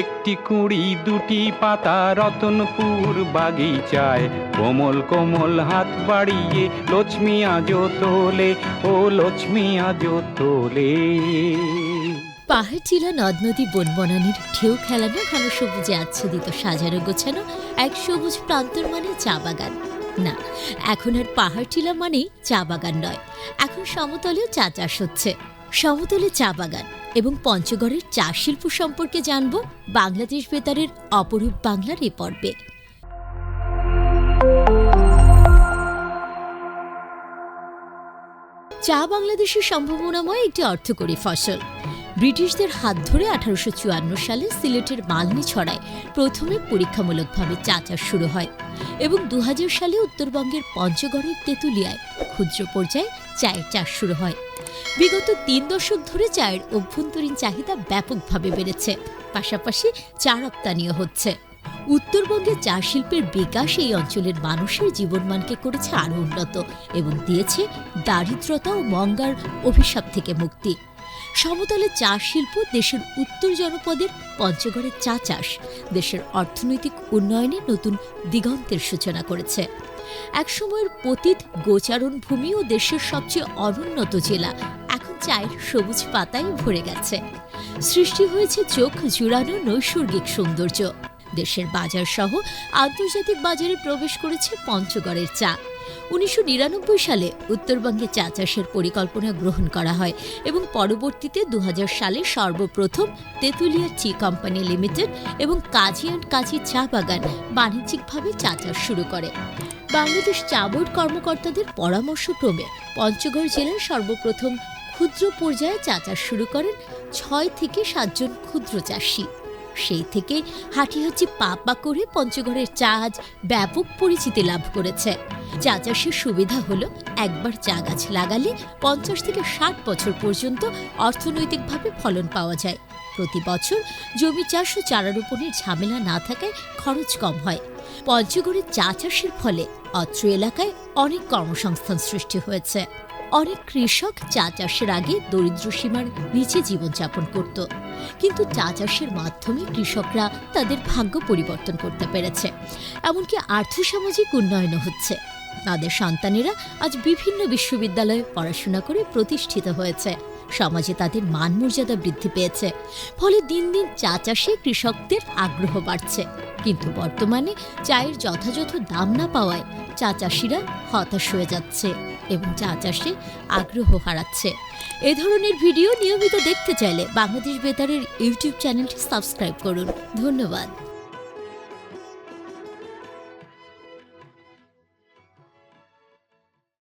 একটি কুড়ি, দুটি পাতা, রতনপুর বাগিচায়। কোমল কোমল হাত বাড়িয়ে লক্ষ্মী আজো তোলে, ও লক্ষ্মী আজো তোলে। পাহাড় টিলা নদ নদী বন বনানির ঢেউ খেলানো, ঘন সবুজে আচ্ছাদিত, সাজানো, গোছানো এক সবুজ প্রান্তর মানে চা বাগান। না, এখন আর পাহাড় টিলা মানেই চা বাগান নয়। এখন সমতলেও চা চাষ হচ্ছে। সমতলে চা বাগান এবং পঞ্চগড়ের চা শিল্প সম্পর্কে জানব বাংলাদেশ বেতারের অপরূপ বাংলার এ পর্বে। চা বাংলাদেশের সম্ভাবনাময় একটি অর্থকরী ফসল। ব্রিটিশদের হাত ধরে আঠারোশো চুয়ান্ন সালে সিলেটের মালনী ছড়ায় প্রথমে পরীক্ষামূলকভাবে চা চাষ শুরু হয় এবং দু হাজার সালে উত্তরবঙ্গের পঞ্চগড়ের তেঁতুলিয়ায় ক্ষুদ্র পর্যায়ে চায়ের চাষ শুরু হয়। বিগত তিন দশক ধরে চায়ের অভ্যন্তরীণ চাহিদা ব্যাপকভাবে বেড়েছে, পাশাপাশি চা রপ্তানিও হচ্ছে। উত্তরবঙ্গে চা শিল্পের বিকাশ এই অঞ্চলের মানুষের জীবনমানকে করেছে আরও উন্নত এবং দিয়েছে দারিদ্রতা ও মঙ্গার অভিশাপ থেকে মুক্তি। সমতলে চা শিল্প দেশের উত্তর জনপদের পঞ্চগড়ের চা চাষ, দেশের অর্থনৈতিক উন্নয়নে নতুন দিগন্তের সূচনা করেছে। একসময়ের পতিত গোচারণ ভূমি ও দেশের সবচেয়ে অনুন্নত জেলা। এখন চায়ের সবুজ পাতায় ভরে গেছে। সৃষ্টি হয়েছে চোখ জুড়ানো নৈসর্গিক সৌন্দর্য। দেশের বাজার সহ আন্তর্জাতিক বাজারে প্রবেশ করেছে পঞ্চগড়ের চা। উনিশশো নিরানব্বই সালে উত্তরবঙ্গে চা চাষের পরিকল্পনা গ্রহণ করা হয় এবং পরবর্তীতে দু হাজার সালে সর্বপ্রথম তেঁতুলিয়া চি কোম্পানি লিমিটেড এবং কাজী অ্যান্ড কাজী চা বাগান বাণিজ্যিকভাবে চা চাষ শুরু করে। বাংলাদেশ চা বোর্ড কর্মকর্তাদের পরামর্শক্রমে পঞ্চগড় জেলার সর্বপ্রথম ক্ষুদ্র পর্যায়ে চা চাষ শুরু করেন ছয় থেকে সাতজন ক্ষুদ্র চাষি। সেই থেকে হাঁটিহাঁচি পা পা করে পঞ্চগড়ের চা আজ ব্যাপক পরিচিতি লাভ করেছে। চা চাষের সুবিধা হলো একবার চা গাছ লাগালে পঞ্চাশ থেকে ষাট বছর পর্যন্ত অর্থনৈতিকভাবে ফলন পাওয়া যায়। প্রতি বছর জমি চাষ ও চারা রোপণের ঝামেলা না থাকায় খরচ কম হয়। পঞ্চগড়ের চা চাষের ফলে অত্র এলাকায় অনেক কর্মসংস্থান সৃষ্টি হয়েছে। অনেক কৃষক চা চাষের আগে দরিদ্র সীমার নিচে জীবনযাপন করত। কিন্তু চা চাষের মাধ্যমে কৃষকরা তাদের ভাগ্য পরিবর্তন করতে পেরেছে। এমনকি আর্থসামাজিক উন্নয়নও হচ্ছে। তাদের সন্তানেরা আজ বিভিন্ন বিশ্ববিদ্যালয়ে পড়াশোনা করে প্রতিষ্ঠিত হয়েছে। সমাজে তাদের মান মর্যাদা বৃদ্ধি পেয়েছে। ফলে দিন দিন চা চাষে কৃষকদের আগ্রহ বাড়ছে। কিন্তু বর্তমানে চায়ের যথাযথ দাম না পাওয়ায় চা চাষিরা হতাশ হয়ে যাচ্ছে এবং চা চাষে আগ্রহ হারাচ্ছে। এ ধরনের ভিডিও নিয়মিত দেখতে চাইলে বাংলাদেশ বেতারের ইউটিউব চ্যানেলটি সাবস্ক্রাইব করুন। ধন্যবাদ।